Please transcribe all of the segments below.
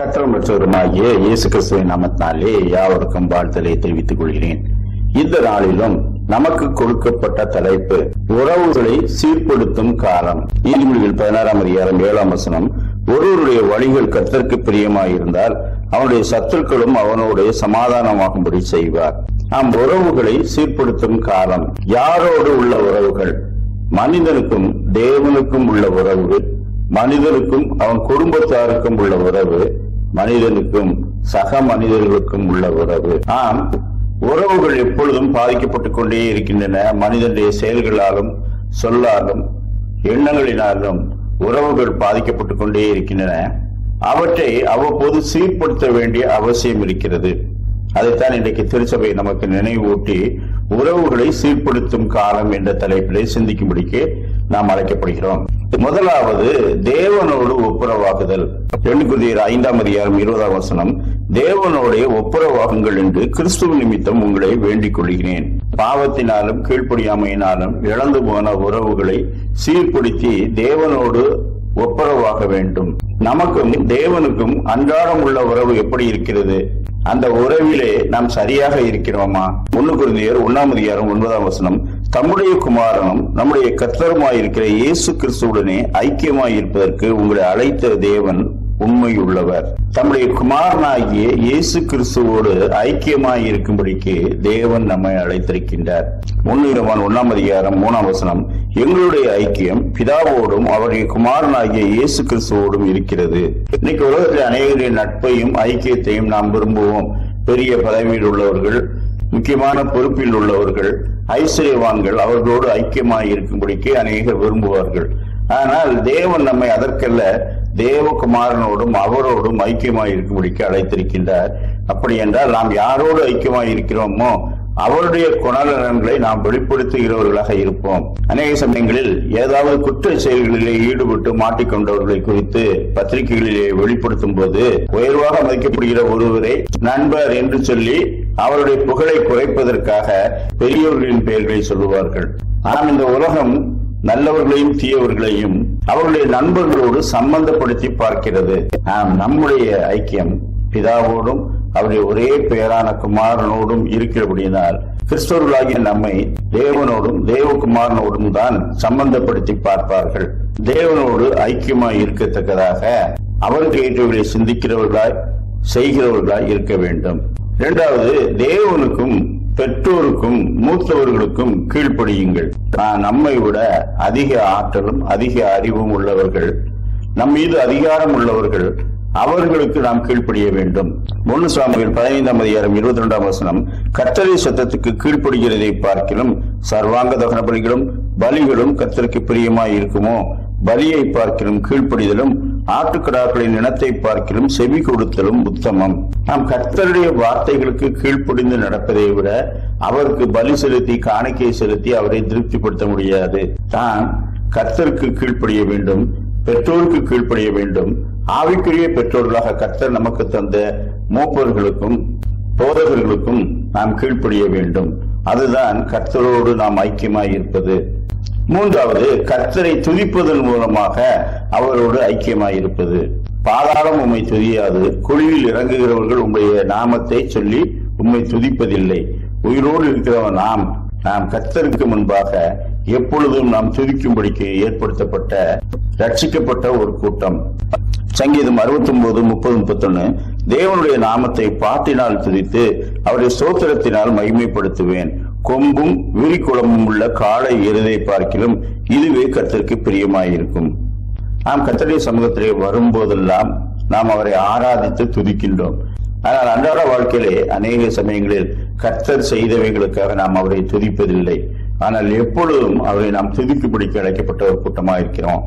கத்திரம் பெற்றவருமாகிய இயேசு கிறிஸ்துவின் நாமத்தினாலே யாவருக்கும் வாழ்த்தலை தெரிவித்துக் கொள்கிறேன். இந்த நாளிலும் நமக்கு கொடுக்கப்பட்ட தலைப்பு உறவுகளை சீர்படுத்தும் காலம். நீதிமொழிகள் பதினாறாம் அதிகாரம் ஏழாம் வசனம் ஒருவருடைய வழிகள் கர்த்தருக்கு பிரியமாயிருந்தால் அவனுடைய சத்துருக்களும் அவனுடைய சமாதானமாகும்படி செய்வார். நாம் உறவுகளை சீர்படுத்தும் காலம். யாரோடு உள்ள உறவுகள்? மனிதனுக்கும் தேவனுக்கும் உள்ள உறவு. மனிதனுக்கும் அவன் குடும்பத்தாருக்கும் உள்ள உறவு. மனிதனுக்கும் சக மனிதர்களுக்கும் உள்ள உறவு. ஆம் உறவுகள் எப்பொழுதும் பாதிக்கப்பட்டுக் கொண்டே இருக்கின்றன. மனிதனுடைய செயல்களாலும் சொல்லாலும் எண்ணங்களினாலும் உறவுகள் பாதிக்கப்பட்டுக் கொண்டே இருக்கின்றன. அவற்றை அவ்வப்போது சீர்படுத்த வேண்டிய அவசியம் இருக்கிறது. அதைத்தான் இன்றைக்கு திருச்சபை நமக்கு நினைவூட்டி உறவுகளை சீர்படுத்தும் காலம் என்ற தலைப்பிலே சிந்திக்கும்படிக்கு நாம் அழைக்கப்படுகிறோம். முதலாவது தேவனோடு ஒப்புரவாகுதல் ரெண்டு ஐந்தாம் அதிகாரம் இருபதாம் வசனம் தேவனோடைய ஒப்புரவாகுங்கள் என்று கிறிஸ்துவ நிமித்தம் உங்களை வேண்டிக் கொள்கிறேன். பாவத்தினாலும் கீழ்ப்படியாமையினாலும் இழந்து போன உறவுகளை சீர்படுத்தி தேவனோடு ஒப்புரவாக வேண்டும். நமக்கும் தேவனுக்கும் அன்றாடம் உள்ள உறவு எப்படி இருக்கிறது? அந்த உறவிலே நாம் சரியாக இருக்கிறோமா? ஒன்னு குருந்தியர் ஒன்னாம் அதிகாரம் ஒன்பதாம் வசனம் தம்முடைய குமாரனும் நம்முடைய கத்தருமாயிருக்கிற இயேசு கிறிஸ்துவுடனே ஐக்கியமாயிருப்பதற்கு உங்களை அழைத்த தேவன் உண்மையுள்ளவர். தம்முடைய குமாரனாகிய இயேசு கிறிஸ்துவோடு ஐக்கியமாய் இருக்கும்படிக்கு தேவன் நம்மை அழைத்திருக்கின்றார். முன்னிடமான ஒன்னாம் அதிகாரம் மூணாம் வசனம். எங்களுடைய ஐக்கியம் பிதாவோடும் அவருடைய குமாரனாகிய இயேசு கிறிஸ்துவோடும் இருக்கிறது. இன்னைக்கு உலகத்தில் அநேகருடைய நட்பையும் ஐக்கியத்தையும் நாம் விரும்புவோம். பெரிய பதவியில் உள்ளவர்கள் முக்கியமான பொறுப்பில் உள்ளவர்கள் ஐஸ்வர்யவான்கள் அவர்களோடு ஐக்கியமாய் இருக்கும்படிக்கு அநேகர் விரும்புவார்கள். ஆனால் தேவன் நம்மை அதற்கல்ல தேவகுமாரனோடும் அவரோடும் ஐக்கியமாய் இருக்கும்படிக்கு அழைத்திருக்கின்றார். அப்படி என்றால் நாம் யாரோடு ஐக்கியமாய் இருக்கிறோமோ அவருடைய குணநலன்களை நாம் வெளிப்படுத்துகிறவர்களாக இருப்போம். அநேக சமயங்களில் ஏதாவது குற்ற செயல்களிலே ஈடுபட்டு மாட்டிக்கொண்டவர்களை குறித்து பத்திரிகைகளிலே வெளிப்படுத்தும் போது உயர்வாக மதிக்கப்படுகிற ஒருவரை நண்பர் என்று சொல்லி அவருடைய புகழை குறைப்பதற்காக பெரியவர்களின் பெயர்களை சொல்லுவார்கள். ஆனால் இந்த உலகம் நல்லவர்களையும் தீயவர்களையும் அவருடைய நண்பர்களோடு சம்பந்தப்படுத்தி பார்க்கிறது. நாம் நம்முடைய ஐக்கியம் பிதாவோடும் அவருடைய ஒரே பெயரான குமாரனோடும் இருக்கிறபடியினால் கிறிஸ்தவர்களாகிய நம்மை தேவனோடும் தேவகுமாரனோடும் தான் சம்பந்தப்படுத்தி பார்ப்பார்கள். தேவனோடு ஐக்கியமாய் இருக்கத்தக்கதாக அவருக்கு ஏற்றவர்களை சிந்திக்கிறவர்களாய் செய்கிறவர்களாய் இருக்க வேண்டும். இரண்டாவது தேவனுக்கும் பெற்றோருக்கும் மூத்தவர்களுக்கும் கீழ்ப்படியுங்கள். நம்மை விட அதிக ஆற்றலும் அதிக அறிவும் உள்ளவர்கள் நம் மீது அதிகாரம் உள்ளவர்கள் அவர்களுக்கு நாம் கீழ்ப்படிய வேண்டும். முன்னு சுவாமிகள் பதினைந்தாம் அதிகாரம் இருபத்தி ரெண்டாம் வசனம் கத்தரை சத்தத்துக்கு கீழ்ப்படுகிறதை பார்க்கிலும் சர்வாங்க தகன பலிகளும் பலிகளும் கத்தருக்கு பிரியமாய் இருக்குமோ பலியை பார்க்கிலும் கீழ்ப்படிதலும் ஆட்டுக்கடாக்களின் இனத்தை பார்க்கிலும் செவி கொடுத்தலும் உத்தமம். நாம் கர்த்தருடைய வார்த்தைகளுக்கு கீழ்ப்படிந்து நடப்பதை விட அவருக்கு பலி செலுத்தி காணிக்கை செலுத்தி அவரை திருப்திப்படுத்த முடியாது. தான் கர்த்தருக்கு கீழ்ப்படிய வேண்டும் பெற்றோருக்கு கீழ்ப்படிய வேண்டும். ஆவிக்குரிய பெற்றோர்களாக கர்த்தர் நமக்கு தந்த மூப்பர்களுக்கும் போதகர்களுக்கும் நாம் கீழ்ப்படிய வேண்டும். அதுதான் கர்த்தரோடு நாம் ஐக்கியமாய் இருப்பது. மூன்றாவது கர்த்தரை துதிப்பதன் மூலமாக அவரோடு ஐக்கியமாயிருப்பது. பாதாளம் உண்மை துதியாது. குழுவில் இறங்குகிறவர்கள் உங்களுடைய நாமத்தை சொல்லி உண்மை துதிப்பதில்லை. உயிரோடு இருக்கிறவன் நாம் நாம் கத்தருக்கு முன்பாக எப்பொழுதும் நாம் துதிக்கும்படிக்கு ஏற்படுத்தப்பட்ட ரட்சிக்கப்பட்ட ஒரு கூட்டம். சங்கீதம் அறுபத்தி ஒன்பது முப்பது முப்பத்தொன்னு. தேவனுடைய நாமத்தை பாட்டினால் துதித்து அவருடைய சோத்திரத்தினால் மகிமைப்படுத்துவேன். கொம்பும் விரிக்குளமும் உள்ள காளை எருதை பார்க்கிலும் இதுவே கர்த்தருக்கு பிரியமாயிருக்கும். நாம் கர்த்தருடைய சமூகத்திலே வரும்போதெல்லாம் நாம் அவரை ஆராதித்து துதிக்கின்றோம். ஆனால் அன்றாட வாழ்க்கையிலே அநேக சமயங்களில் கர்த்தர் செய்தவைகளுக்காக நாம் அவரை துதிப்பதில்லை. ஆனால் எப்பொழுதும் அவரை நாம் துதிக்கும்படிக்கு அழைக்கப்பட்ட ஒரு கூட்டமாக இருக்கிறோம்.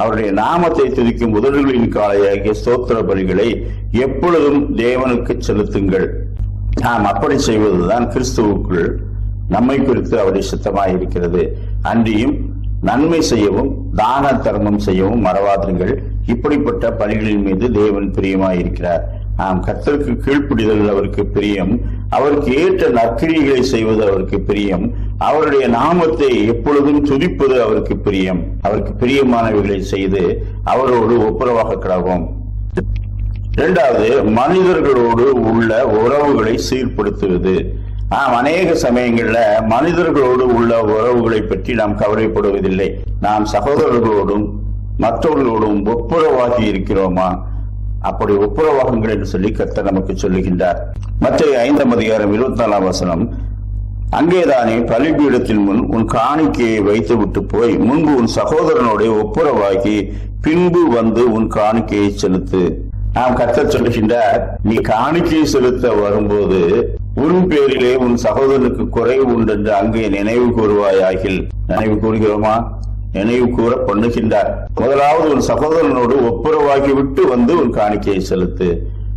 அவருடைய நாமத்தை துதிக்கும் முதல்களின் காலையாகிய ஸ்தோத்திர பலிகளை எப்பொழுதும் தேவனுக்கு செலுத்துங்கள். நாம் அப்படி செய்வதுதான் கிறிஸ்துவுக்குள். நம்மை குறித்து அவருடைய சித்தமாக இருக்கிறது. அன்றியும் நன்மை செய்யவும் தான தர்மம் செய்யவும் மறவாதீர்கள் இப்படிப்பட்ட பணிகளின் மீது தேவன் பிரியமாயிருக்கிறார் நாம் கர்த்தருக்கு கீழ்ப்பிடிதல் அவருக்கு பிரியம். அவருக்கு ஏற்ற நற்கிரிகளை செய்வது அவருக்கு பிரியம். அவருடைய நாமத்தை எப்பொழுதும் துதிப்பது அவருக்கு பிரியம். அவருக்கு பிரியமானவைகளை செய்து அவரோடு ஒப்புரவாக கிடவும். இரண்டாவது மனிதர்களோடு உள்ள உறவுகளை சீர்படுத்துவது. நாம் அநேக சமயங்கள்ல மனிதர்களோடு உள்ள உறவுகளை பற்றி நாம் கவலைப்படுவதில்லை. நாம் சகோதரர்களோடும் மற்றவர்களோடும் ஒப்புரவாகி இருக்கிறோமா? அப்படி ஒப்புரவாகுங்கள் என்று சொல்லி கர்த்தர் நமக்கு சொல்லுகின்றார். மற்ற ஐந்தாம் அதிகாரம் இருபத்தி நாலாம் வசனம் அங்கேதானே பலிபீடத்தின் முன் உன் காணிக்கையை வைத்து விட்டு போய் முன்பு உன் சகோதரனுடைய ஒப்புரவாகி பின்பு வந்து உன் காணிக்கையை செலுத்து. நாம் கர்த்தர் சொல்லுகின்றார் நீ காணிக்கையை செலுத்த வரும்போது உன் பேரிலே உன் சகோதரனுக்கு குறைவு உண்டென்று அங்கே நினைவு கூறுவாயாகில். நினைவு கூறுகிறோமா? நினைவு கூற பண்ணுகின்றார். முதலாவது உன் சகோதரனோடு ஒப்புரவாகி விட்டு வந்து உன் காணிக்கையை செலுத்து.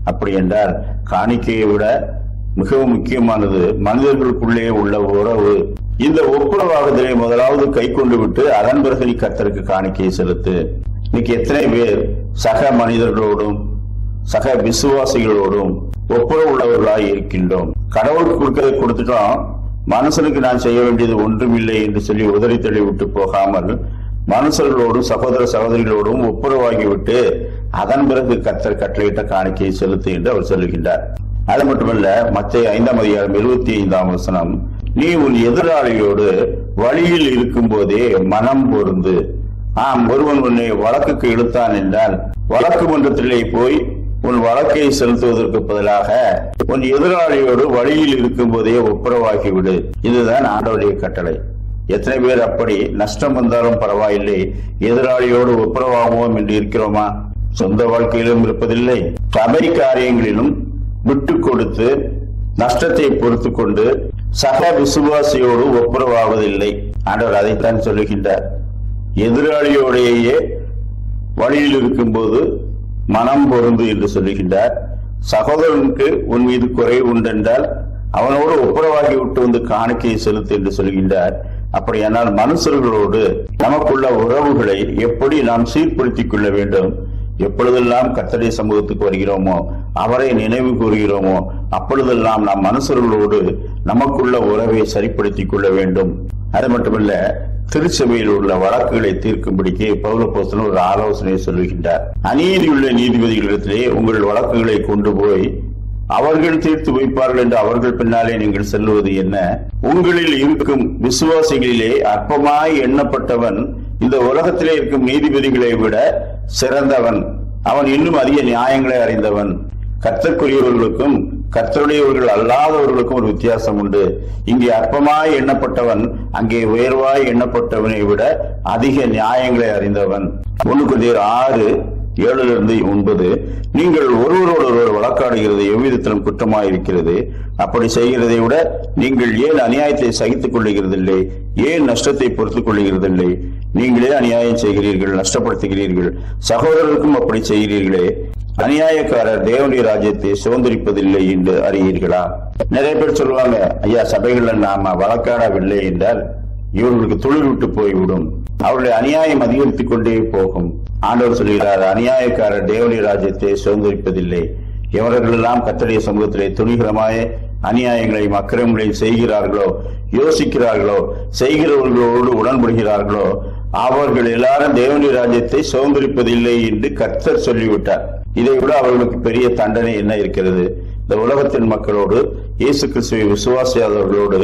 அப்படி என்றால் காணிக்கையை விட மிகவும் முக்கியமானது மனிதர்களுக்குள்ளே உள்ள உறவு. இந்த ஒப்புரவாகுதலை முதலாவது கை கொண்டு விட்டு அதன் பிறகு நீ கத்தருக்கு காணிக்கையை செலுத்து. இன்னைக்கு எத்தனை பேர் சக மனிதர்களோடும் சக விசுவாசிகளோடும் ஒப்புரவு உள்ளவர்களாய் இருக்கின்றோம். கடவுளுக்கு கொடுக்கறதை கொடுத்துட்டோம். மனுஷனுக்கு நான் செய்ய வேண்டியது ஒன்றுமில்லை என்று சொல்லி உதறி தள்ளி விட்டு போகாமல் மனுஷர்களோடும் சகோதர சகோதரிகளோடும் ஒப்புரவாகிவிட்டு அதன் பிறகு கத்தர் கட்டளையிட்ட காணிக்கையை செலுத்து என்று அவர் சொல்லுகின்றார். அது மட்டுமல்ல மற்ற ஐந்தாம் அதிகாரம் எழுபத்தி ஐந்தாம் வசனம் நீ உன் எதிராளியோடு வழியில் இருக்கும் போதே மனம் பொருந்து. ஆம் ஒருவன் உன்னை வழக்குக்கு இழுத்தான் என்றால் வழக்கு மன்றத்திலே போய் உன் வழக்கை செலுத்துவதற்கு பதிலாக உன் எதிராளியோடு வழியில் இருக்கும் போதே ஒப்புரவாக்கி விடு இதுதான் ஆண்டவருடைய கட்டளை. எத்தனை பேர் அப்படி நஷ்டம் வந்தாலும் பரவாயில்லை. எதிராளியோடு ஒப்புரவாகுவோம் என்று இருக்கிறோமா? சொந்த வாழ்க்கையிலும் இருப்பதில்லை. சபை காரியங்களிலும் விட்டு கொடுத்து நஷ்டத்தை பொறுத்து கொண்டு சக விசுவாசியோடு ஒப்புரவாவதில்லை. ஆண்டவர் அதைத்தான் சொல்லுகின்றார். எதிராளியோடையே வழியில் இருக்கும்போது மனம் பொருந்து என்று சொல்லுகின்றார். சகோதரனுக்கு உன் மீது குறை உண்டென்றால் அவனோடு ஒப்புரவாகி விட்டு வந்து காணிக்கையை செலுத்து என்று சொல்கின்றார். அப்படியானால் மனுஷர்களோடு நமக்குள்ள உறவுகளை எப்படி நாம் சீர்படுத்திக் கொள்ள வேண்டும்? எப்பொழுதெல்லாம் கத்தடை சமூகத்துக்கு வருகிறோமோ அவரை நினைவு கூறுகிறோமோ அப்பொழுதெல்லாம் நாம் மனுஷர்களோடு நமக்குள்ள உறவை சரிப்படுத்திக் கொள்ள வேண்டும். அது மட்டுமல்ல திருச்சபையில் உள்ள வழக்குகளை தீர்க்கும்படிக்கு பௌலபோஸ்தலன் ஒரு ஆலோசனையை சொல்லுகின்றார். அநீதியுள்ள நீதிபதிகளிடத்திலே உங்கள் வழக்குகளை கொண்டு போய் அவர்கள் தீர்த்து வைப்பார்கள் என்று அவர்கள் பின்னாலே நீங்கள் செல்லுவது என்ன? உங்களில் இருக்கும் விசுவாசிகளிலே அற்பமாய் எண்ணப்பட்டவன் இந்த உலகத்திலே இருக்கும் நீதிபதிகளை விட சிறந்தவன். அவன் இன்னும் அதிக நியாயங்களை அறிந்தவன். கத்தக்குரியவர்களுக்கும் கர்த்தருடையவர்கள் அல்லாதவர்களுக்கும் ஒரு வித்தியாசம் உண்டு. இங்கே அற்பமாய் எண்ணப்பட்டவன் அங்கே உயர்வாய் எண்ணப்பட்டவனை விட அதிக நியாயங்களை அறிந்தவன். ஒன்று கொண்டீர் ஆறு ஏழுல இருந்து ஒன்பது. நீங்கள் ஒருவரோடு ஒருவர் வழக்காடுகிறது எவ்விதத்திலும் குற்றமாயிருக்கிறது. அப்படி செய்கிறதை விட நீங்கள் ஏன் அநியாயத்தை சகித்துக் கொள்ளுகிறதில்லை? ஏன் நஷ்டத்தை பொறுத்துக் கொள்ளுகிறதில்லை? நீங்களே அநியாயம் செய்கிறீர்கள் நஷ்டப்படுத்துகிறீர்கள். சகோதரருக்கும் அப்படி செய்கிறீர்களே. அநியாயக்காரர் தேவனுடைய ராஜ்யத்தை சுதந்திரிப்பதில்லை என்று அறியீர்களா? நிறைய பேர் சொல்லுவாங்க ஐயா சபைகள்ல நாம வழக்காடவில்லை என்றால் இவர்களுக்கு தொழில் விட்டு போய்விடும். அவருடைய அநியாயம் அதிகரித்துக் கொண்டே போகும். ஆண்டவர் சொல்கிறார் அநியாயக்காரர் தேவனுடைய ராஜ்யத்தை சுதந்திரிப்பதில்லை. எவர்களெல்லாம் கத்தடைய சமூகத்திலே துணிகரமாய அநியாயங்களையும் அக்கிரமங்களையும் செய்கிறார்களோ யோசிக்கிறார்களோ செய்கிறவர்களோடு உடன்படுகிறார்களோ அவர்கள் எல்லாரும் தேவனுடைய ராஜ்யத்தை சுதந்திரிப்பதில்லை என்று கர்த்தர் சொல்லிவிட்டார். இதை விட அவர்களுக்கு பெரிய தண்டனை என்ன இருக்கிறது? இந்த உலகத்தின் மக்களோடு இயேசு கிறிஸ்துவை விசுவாசியாதவர்களோடு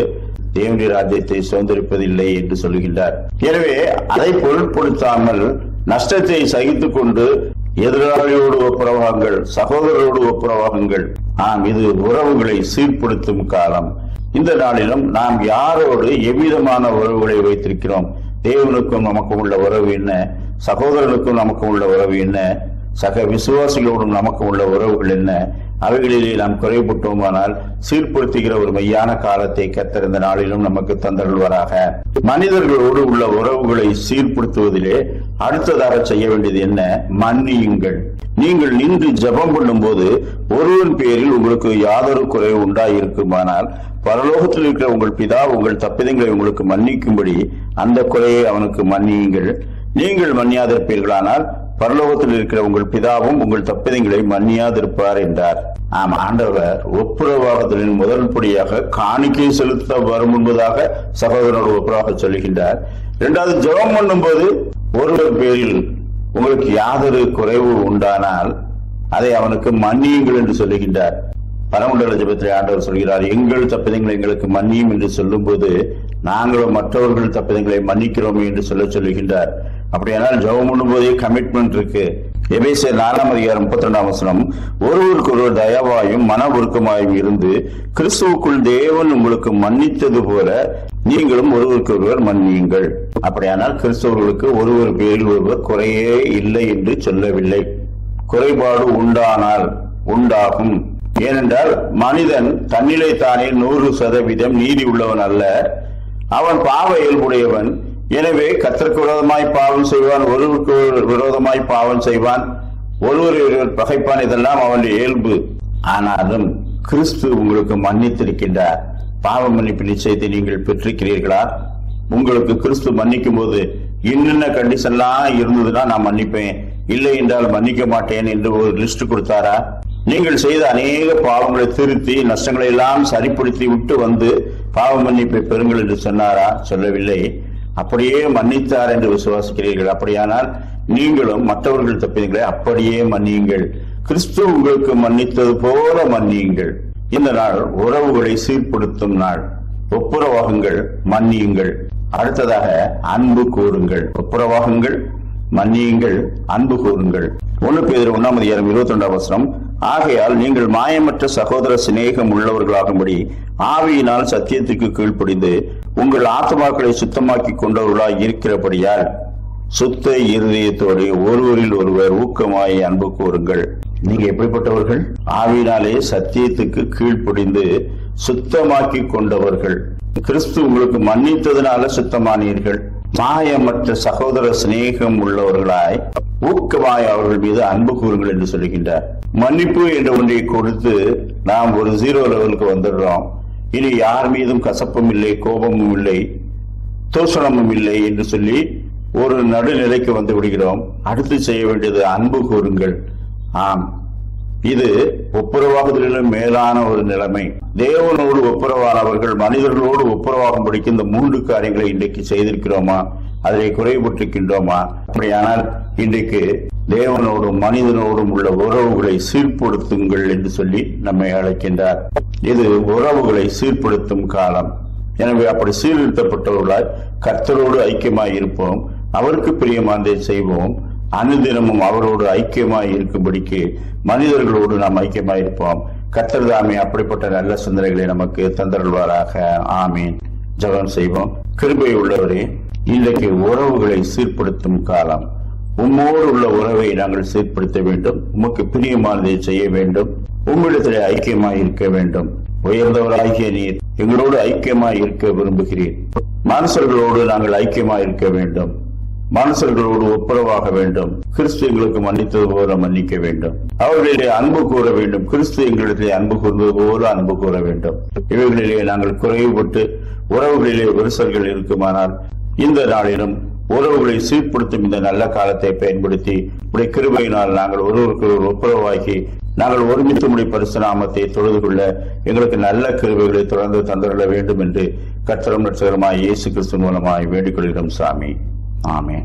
தேவனுடைய ராஜ்யத்தை சுதந்திரிப்பதில்லை என்று சொல்லுகின்றார் எனவே அதை பொருட்படுத்தாமல் நஷ்டத்தை சகித்துக் கொண்டு எதிராளியோடு ஒப்புரவாகுங்கள் சகோதரரோடு ஒப்புரவாகுங்கள். ஆம் இது உறவுகளை சீர்படுத்தும் காலம். இந்த நாளிலும் நாம் யாரோடு எவ்விதமான உறவுகளை வைத்திருக்கிறோம்? தேவனுக்கும் நமக்கும் உள்ள உறவு என்ன? சகோதரனுக்கும் நமக்கும் உள்ள உறவு என்ன? சக விசுவாசிகளோடும் நமக்கு உள்ள உறவுகள் என்ன? அவைகளிலே நாம் குறைபட்டோமானால் சீர்படுத்துகிற ஒரு மெய்யான காலத்தை கத்திருந்த நாளிலும் நமக்கு தந்தருள்வராக. மனிதர்களோடு உள்ள உறவுகளை சீர்படுத்துவதிலே அடுத்ததாக செய்ய வேண்டியது என்ன? மன்னியுங்கள். நீங்கள் நின்று ஜெபம் பண்ணும்போது ஒருவன் பேரில் உங்களுக்கு யாதொரு குறைவு உண்டாயிருக்குமானால் பரலோகத்தில் இருக்கிற உங்கள் பிதா உங்கள் தப்பிதங்களை உங்களுக்கு மன்னிக்கும்படி அந்த குறையை அவனுக்கு மன்னியுங்கள். நீங்கள் மன்னியாதிருப்பீர்களானால் பரலோகத்தில் இருக்கிற உங்கள் பிதாவும் உங்கள் தப்பிதங்களை மன்னியாதிருப்பார் என்றார். ஆம் ஆண்டவர் ஒப்புரவாகுதலின் முதல் படியாக காணிக்கை செலுத்த வரும் என்பதாக சகோதரனோட ஒப்புரவாக சொல்லுகின்றார். இரண்டாவது ஜெபம் பண்ணும்போது ஒருவர் பேரில் உங்களுக்கு யாதொரு குறைவு உண்டானால் அதை அவனுக்கு மன்னியுங்கள் என்று சொல்லுகின்றார். பரமண்டல ஜபத்தில் ஆண்டவர் சொல்கிறார் எங்கள் தப்பிதங்களை எங்களுக்கு மன்னியும் என்று சொல்லும்போது நாங்களும் மற்றவர்கள் தப்பிதங்களை மன்னிக்கிறோம் என்று சொல்ல சொல்லுகின்றார். அப்படியானால் ஜெபம் பண்ணும்போதே கமிட்மெண்ட் இருக்கு. எபேசியர் நாலாம் அதிகாரம் முப்பத்தி ரெண்டாம் வசனம் ஒருவருக்கு ஒருவர் தயவாயும் மன உருக்கமாயும் இருந்து கிறிஸ்துவுக்குள் தேவன் உங்களுக்கு மன்னித்தது போல நீங்களும் ஒருவருக்கு ஒருவர் மன்னியுங்கள். அப்படியானால் கிறிஸ்தவர்களுக்கு ஒருவர் பேரில் ஒருவர் குறையே இல்லை என்று சொல்லவில்லை. குறைபாடு உண்டானால் உண்டாகும். ஏனென்றால் மனிதன் தன்னிலை தானே நூறு சதவீதம் நீதி உள்ளவன் அல்ல. அவன் பாவ இயல்புடையவன். எனவே கத்திற்கு விரோதமாய் பாவம் செய்வான் ஒருவருக்கு ஒருவர் விரோதமாய் பாவம் செய்வான் ஒருவர் ஒருவர் பகைப்பான் இதெல்லாம் அவனுடைய இயல்பு. ஆனாலும் கிறிஸ்து உங்களுக்கு மன்னித்திருக்கின்றார். பாவ மன்னிப்பு நிச்சயத்தை நீங்கள் பெற்றிருக்கிறீர்களா? உங்களுக்கு கிறிஸ்து மன்னிக்கும் போது என்னென்ன கண்டிஷன்லாம் இருந்ததுன்னா நான் மன்னிப்பேன். இல்லை என்றால் மன்னிக்க மாட்டேன் என்று ஒரு லிஸ்ட் கொடுத்தாரா? நீங்கள் செய்த அநேக பாவங்களை திருத்தி நஷ்டங்களை எல்லாம் சரிப்படுத்தி விட்டு வந்து பாவ மன்னிப்பை பெறுங்கள் என்று சொன்னாரா? சொல்லவில்லை. அப்படியே மன்னித்தார் என்று விசுவாசிக்கிறீர்கள். அப்படியானால் நீங்களும் மற்றவர்கள் தப்பினீங்களே அப்படியே மன்னியுங்கள். கிறிஸ்து உங்களுக்கு மன்னித்தது போல மன்னியுங்கள். இந்த நாள் உறவுகளை சீர்படுத்தும் நாள். ஒப்புரவாகுங்கள் மன்னியுங்கள். அடுத்ததாக அன்பு கூறுங்கள். ஒப்புரவாகுங்கள் மன்னியுங்கள் அன்பு கூறுங்கள். ஒன்று பேர் ஒன்னாம் அதிகாரம் இருபத்தி ரெண்டாம் வசனம். ஆகையால் நீங்கள் மாயமற்ற சகோதர சிநேகம் உள்ளவர்களாகும்படி ஆவியினால் சத்தியத்துக்கு கீழ்ப்படிந்து உங்கள் ஆத்மாக்களை சுத்தமாக்கி கொண்டவர்களாய் இருக்கிறபடியால் சுத்த இருதயத்தோடு ஒருவரில் ஒருவர் ஊக்கமாய் அன்பு கூறுங்கள். நீங்க எப்படிப்பட்டவர்கள்? ஆவியினாலே சத்தியத்துக்கு கீழ்ப்படிந்து சுத்தமாக்கி கொண்டவர்கள். கிறிஸ்து உங்களுக்கு மன்னித்ததுனால சுத்தமானீர்கள். மாயமற்ற சகோதர சிநேகம் உள்ளவர்களாய் ஊக்கமாய் அவர்கள் மீது அன்பு கூறுங்கள் என்று சொல்லுகின்றார் மன்னிப்பு என்ற ஒன்றை கொடுத்து நாம் ஒரு ஜீரோ லெவலுக்கு வந்துடுறோம். இனி யார் மீதும் கசப்பும் இல்லை கோபமும் இல்லை தூஷணமும் இல்லை என்று சொல்லி ஒரு நடுநிலைக்கு வந்து விடுகிறோம். அடுத்து செய்ய வேண்டியது அன்பு கூறுங்கள். ஆம். இது ஒப்புரவாகுதலிலும் மேலான ஒரு நிலைமை. தேவனோடு ஒப்புரவானவர்கள் மனிதர்களோடு ஒப்புரவாகும்படிக்கு இந்த மூன்று காரியங்களை இன்றைக்கு செய்திருக்கிறோமா? அதிலே குறைபட்டிருக்கின்றோமா அப்படியானால் இன்றைக்கு தேவனோடும் மனிதனோடும் உள்ள உறவுகளை சீர்படுத்துங்கள் என்று சொல்லி நம்மை அழைக்கின்றார். இது உறவுகளை சீர்படுத்தும் காலம். எனவே அப்படி சீர்திருத்தப்பட்டவர்களால் கர்த்தரோடு ஐக்கியமாய் இருப்போம். அவருக்கு பிரியமானதை செய்வோம். அனுதினமும் அவரோடு ஐக்கியமாய் இருக்கும்படிக்கு மனிதர்களோடு நாம் ஐக்கியமாய் இருப்போம். கர்த்தர் தாமே அப்படிப்பட்ட நல்ல சிந்தனைகளை நமக்கு தந்தருள்வாராக. ஆமீன். ஜபம் செய்வோம். கிருபை உள்ளவரே இன்றைக்கு உறவுகளை சீர்படுத்தும் காலம். உம்மோடு உள்ள உறவை நாங்கள் சீர்படுத்த வேண்டும். உமக்கு பிரியமானதை செய்ய வேண்டும். உங்களிடத்திலே ஐக்கியமாய் இருக்க வேண்டும். உயர்ந்தவராகிய நீர் எங்களோடு ஐக்கியமாய் இருக்க விரும்புகிறீர். மனுஷர்களோடு நாங்கள் ஐக்கியமாய் இருக்க வேண்டும். மனுஷர்களோடு ஒப்புரவாக வேண்டும். கிறிஸ்து எங்களுக்கு மன்னித்தது போல மன்னிக்க வேண்டும். அவர்களிலே அன்பு கூற வேண்டும். கிறிஸ்து எங்களிடையே அன்பு கூர்ந்தது போல அன்பு கூற வேண்டும். இவைகளிலே நாங்கள் குறைவுபட்டு உறவுகளிலே விரிசல்கள் இருக்குமானால் இந்த நாளிலும் உறவுகளை சீர்படுத்தும் இந்த நல்ல காலத்தை பயன்படுத்தி உடைய கிருபையினால் நாங்கள் ஒருவருக்கு ஒரு ஒப்புரவாகி நாங்கள் ஒருமித்து முடி பரிசுநாமத்தை தொழுது கொள்ள எங்களுக்கு நல்ல கிருபைகளை தொடர்ந்து தந்துள்ள வேண்டும் என்று கத்திரம் ரட்சகரமாய் இயேசு கிறிஸ்து மூலமாய் வேண்டிக் கொள்கிறோம் சாமி. ஆமே